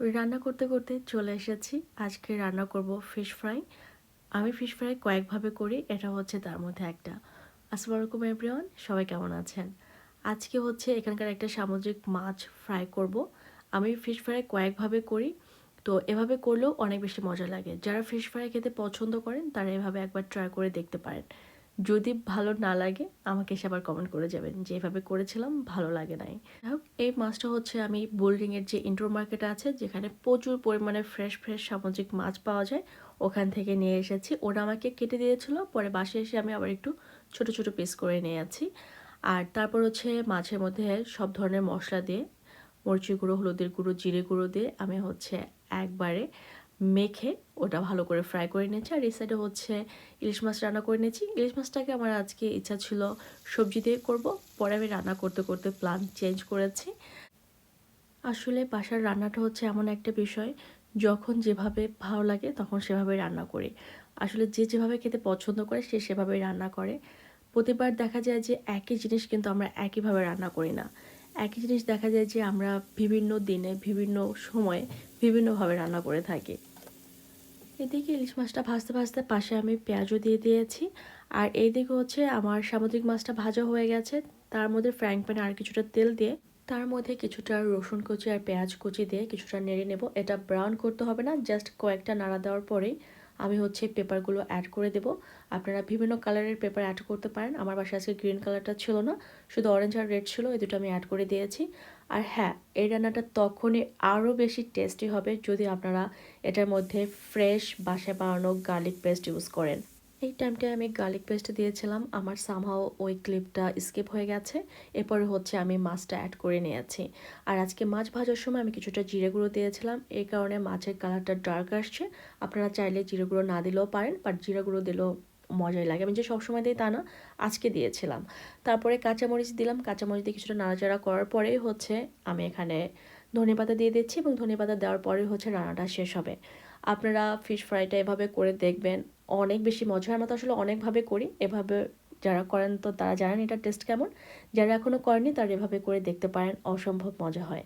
রান্না করতে করতে চলে এসেছি। আজকে রান্না করব ফিশ ফ্রাই আমি ফিশ ফ্রাই কয়েকভাবে করি, এটা হচ্ছে তার মধ্যে একটা। আসসালামু আলাইকুম এভরিওয়ান সবাই কেমন আছেন? আজকে হচ্ছে এখানকার একটা সামুদ্রিক মাছ ফ্রাই করব। আমি ফিশ ফ্রাই কয়েকভাবে করি, তো এভাবে করলেও অনেক বেশি মজা লাগে। যারা ফিশ ফ্রাই খেতে পছন্দ করেন, তারা এভাবে একবার ট্রাই করে দেখতে পারেন। যদি ভালো না লাগে, আমাকে এসে আবার কমেন্ট করে যাবেন যে, এভাবে করেছিলাম, ভালো লাগে নাই। যাই হোক, এই মাছটা হচ্ছে আমি বোল্ডিংয়ের যে ইন্ডোর মার্কেট আছে, যেখানে প্রচুর পরিমাণে ফ্রেশ ফ্রেশ সামুদ্রিক মাছ পাওয়া যায়, ওখান থেকে নিয়ে এসেছি। ওরা আমাকে কেটে দিয়েছিল, পরে বাসে এসে আমি আবার একটু ছোট ছোট পিস করে নিয়ে আছি আর তারপর হচ্ছে মাছের মধ্যে সব ধরনের মশলা দিয়ে মরিচি গুঁড়ো, হলুদের গুঁড়ো, জিরে গুঁড়ো দিয়ে আমি হচ্ছে একবারে মেখে ওটা ভালো করে ফ্রাই করে নিয়েছি। আর এই সাইডে হচ্ছে ইলিশ মাছ রান্না করে নিয়েছি। ইলিশ মাছটাকে আমার আজকে ইচ্ছা ছিল সবজি দিয়ে করব। পরে আমি রান্না করতে করতে প্ল্যান চেঞ্জ করেছি। আসলে বাসার রান্নাটা হচ্ছে এমন একটা বিষয়, যখন যেভাবে ভালো লাগে তখন সেভাবে রান্না করি। আসলে যে যেভাবে খেতে পছন্দ করে সে সেভাবে রান্না করে। প্রতিবার দেখা যায় যে একই জিনিস কিন্তু আমরা একইভাবে রান্না করি না। একই জিনিস দেখা যায় যে আমরা বিভিন্ন দিনে, বিভিন্ন সময়ে, বিভিন্নভাবে রান্না করে থাকি। এদিকে ইলিশ মাছটা ভাজতে ভাজতে পাশে আমি পেঁয়াজও দিয়ে দিয়েছি। আর এইদিকে হচ্ছে আমার সামুদ্রিক মাছটা ভাজা হয়ে গেছে। তার মধ্যে ফ্র্যাঙ্ক প্যানে আর কিছুটা তেল দিয়ে, তার মধ্যে কিছুটা রসুন কুচি আর পেঁয়াজ কুচি দিয়ে কিছুটা নেড়ে নেব। এটা ব্রাউন করতে হবে না জাস্ট কয়েকটা নাড়া দেওয়ার পরেই আমি হচ্ছে পেপারগুলো অ্যাড করে দেব। আপনারা বিভিন্ন কালারের পেপার অ্যাড করতে পারেন। আমার বাসায় আজকে গ্রিন কালারটা ছিল না, শুধু অরেঞ্জ আর রেড ছিল, এই দুটো আমি অ্যাড করে দিয়েছি। আর হ্যাঁ এই রান্নাটা তখনই আরও বেশি টেস্টি হবে যদি আপনারা এটার মধ্যে ফ্রেশ বাসায় বানানো গার্লিক পেস্ট ইউজ করেন। এই টাইমটায় আমি গার্লিক পেস্ট দিয়েছিলাম। আমার সামহাও ওই ক্লিপটা স্কিপ হয়ে গেছে। এরপরে হচ্ছে আমি মাছটা অ্যাড করে নিয়েছি। আর আজকে মাছ ভাজার সময় আমি কিছুটা জিরে গুঁড়ো দিয়েছিলাম। এই কারণে মাছের কালারটা ডার্ক আসছে। আপনারা চাইলে জিরে গুঁড়ো না দিলেও পারেন বাট জিরে গুঁড়ো দিলেও মজাই লাগে। আমি যে সবসময় দিই তা না, আজকে দিয়েছিলাম। তারপরে কাঁচামরিচ দিলাম। কাঁচামরিচ দিয়ে কিছুটা নাড়াচাড়া করার পরেই হচ্ছে আমি এখানে ধনে পাতা দিয়ে দিচ্ছি এবং ধনে পাতা দেওয়ার পরে হচ্ছে রান্নাটা শেষ হবে। আপনারা ফিশ ফ্রাইটা এভাবে করে দেখবেন। অনেক বেশি মজা। হয় আমরা তো আসলে অনেকভাবে করি। এভাবে যারা করেন তো তারা জানেন এটা টেস্ট কেমন। যারা এখনও করেনি তারা এভাবে করে দেখতে পারেন। অসম্ভব মজা হয়।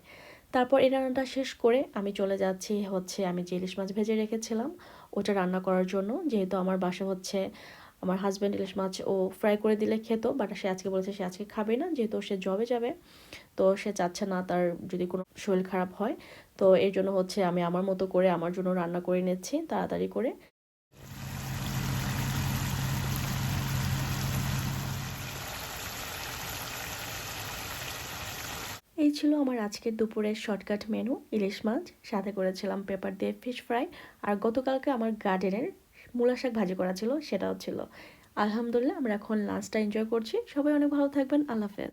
তারপর এই রান্নাটা শেষ করে আমি চলে যাচ্ছি হচ্ছে আমি যে ইলিশ মাছ ভেজে রেখেছিলাম। ওটা রান্না করার জন্য। যেহেতু আমার বাসা হচ্ছে আমার হাজব্যান্ড ইলিশ মাছ ও ফ্রাই করে দিলে খেত বাট সে আজকে বলেছে সে আজকে খাবে না, যেহেতু সে জবে যাবে। তো সে চাচ্ছে না তার যদি কোনো শরীর খারাপ হয়। তো এর জন্য হচ্ছে আমি আমার মতো করে আমার জন্য রান্না করে নিচ্ছি, তাড়াতাড়ি করে। এই ছিল আমার আজকের দুপুরের শর্টকাট মেনু ইলিশ মাছ। সাথে করেছিলাম পেপার দিয়ে ফিশ ফ্রাই আর গতকালকে আমার গার্ডেনের মূলা শাক ভাজি করা ছিল, সেটাও ছিল। আলহামদুলিল্লাহ, আমরা এখন লাঞ্চটা এনজয় করছি। সবাই অনেক ভালো থাকবেন, আল্লাহ হাফেজ।